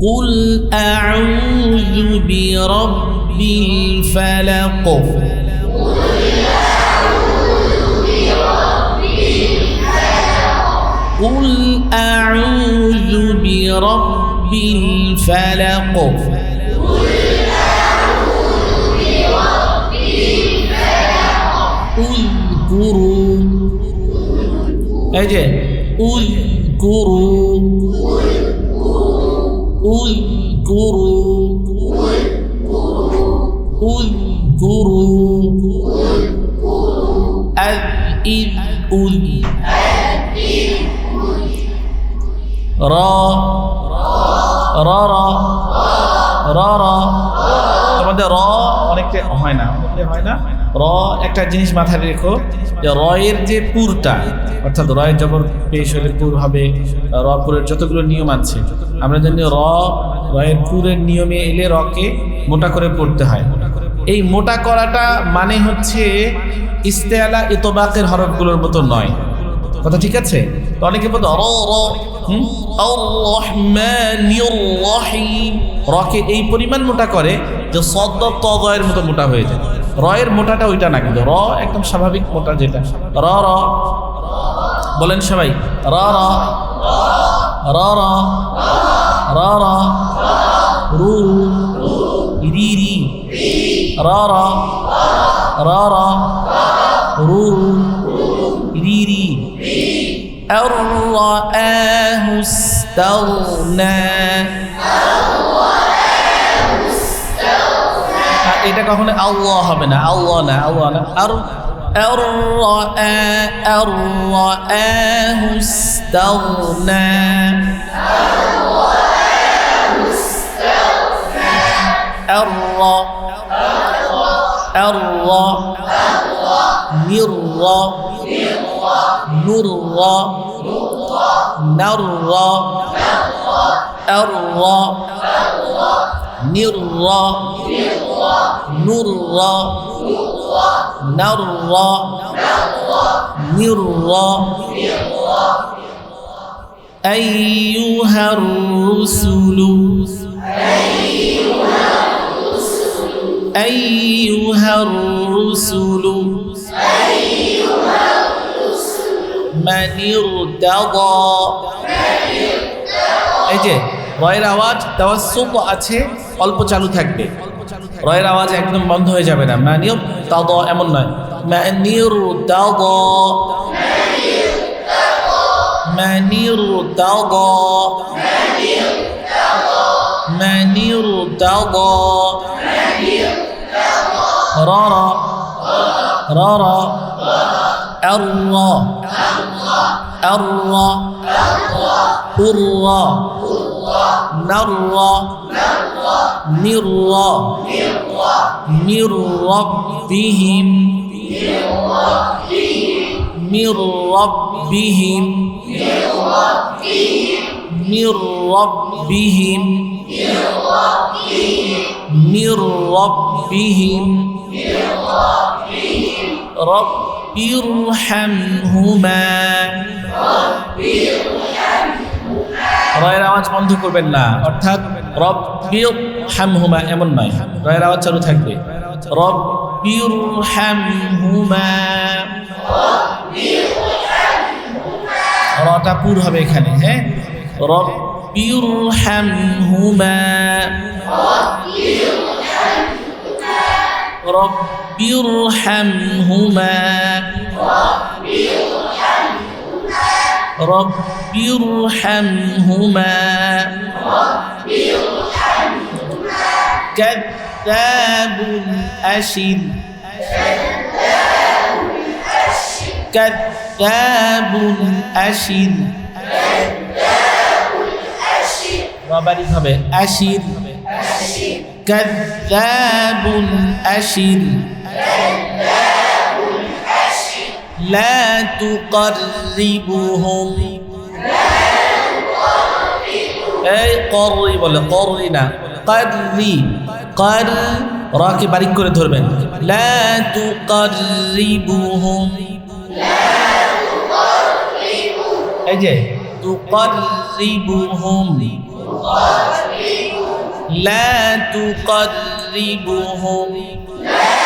قل أعوذ برب الفلق قل أعوذ برب الفلق اذكروا أجل اذكروا اذكروا اذكروا أذ إذ أذ را را را را را তোমাদের র অনেকটা হয় না অনেকটা হয় না র একটা জিনিস মাথায় রেখো যে রয়ের যে পুরটা অর্থাৎ রয়ের জবর পেশ হলে পুর হবে র পুরের যতগুলো নিয়ম আছে আমরা জানি র রয়ের পুরের নিয়মে এলে রকে মোটা করে পড়তে হয়। এই মোটা করাটা মানে হচ্ছে ইস্তেআলা ইতবাকের হরফগুলোর মতো নয়। কথা ঠিক আছে? তো অনেকে বলতো, র রকে এই পরিমাণ মোটা করে যে সদ্দ তদয়ের মতো মোটা হয়ে যায়। রয়ের মোটাটা ওইটা না কিন্তু, র একদম স্বাভাবিক মোটা যেটা। র র। বলেন সবাই, র র। র র। র র রু রু রি রি র র র র রু রি রি أرآه استغنى এটা কখনো আল্লাহ হবে না আল্লাহ না আল্লাহ না আর الرآه الرآه استغنى الر الر مر نر نر الر نر نر نر نر أيها الرسل. أيها الرسل من ارتضى এই যে রয়ের আওয়াজ তাওয়াসুক আছে অল্প চালু থাকবে রয়ের আওয়াজ একদম বন্ধ হয়ে যাবে না মানিও তাদ এমন নয় মানির তাদ মানির তাদ من ارتضى ررى ررى أرى أرى أرى نرى نرى من ربهم من ربهم من ربهم من ربهم رب ارحمهما রয়ের আওয়াজ বন্ধ করবেন না অর্থাৎ রব্বির হামহুমা এমন নয় রয়ের আওয়াজ চালু থাকবে রব্বির হামহুমা রটা পুর হবে এখানে হ্যাঁ رب ارحمهما. رب ارحمهما. رب ارحمهما. كذاب أشد كذاب أشد বাবারি হবে আশির কাদ্দাবুল আশির লা তুকাররিবুহুম। এই কররি বলে, কররি না কারি কার রাকে বারিক করে ধরবেন লা তুকাররিবুহুম। এই যে, তুকাররিবুহুম। لا تقربهم.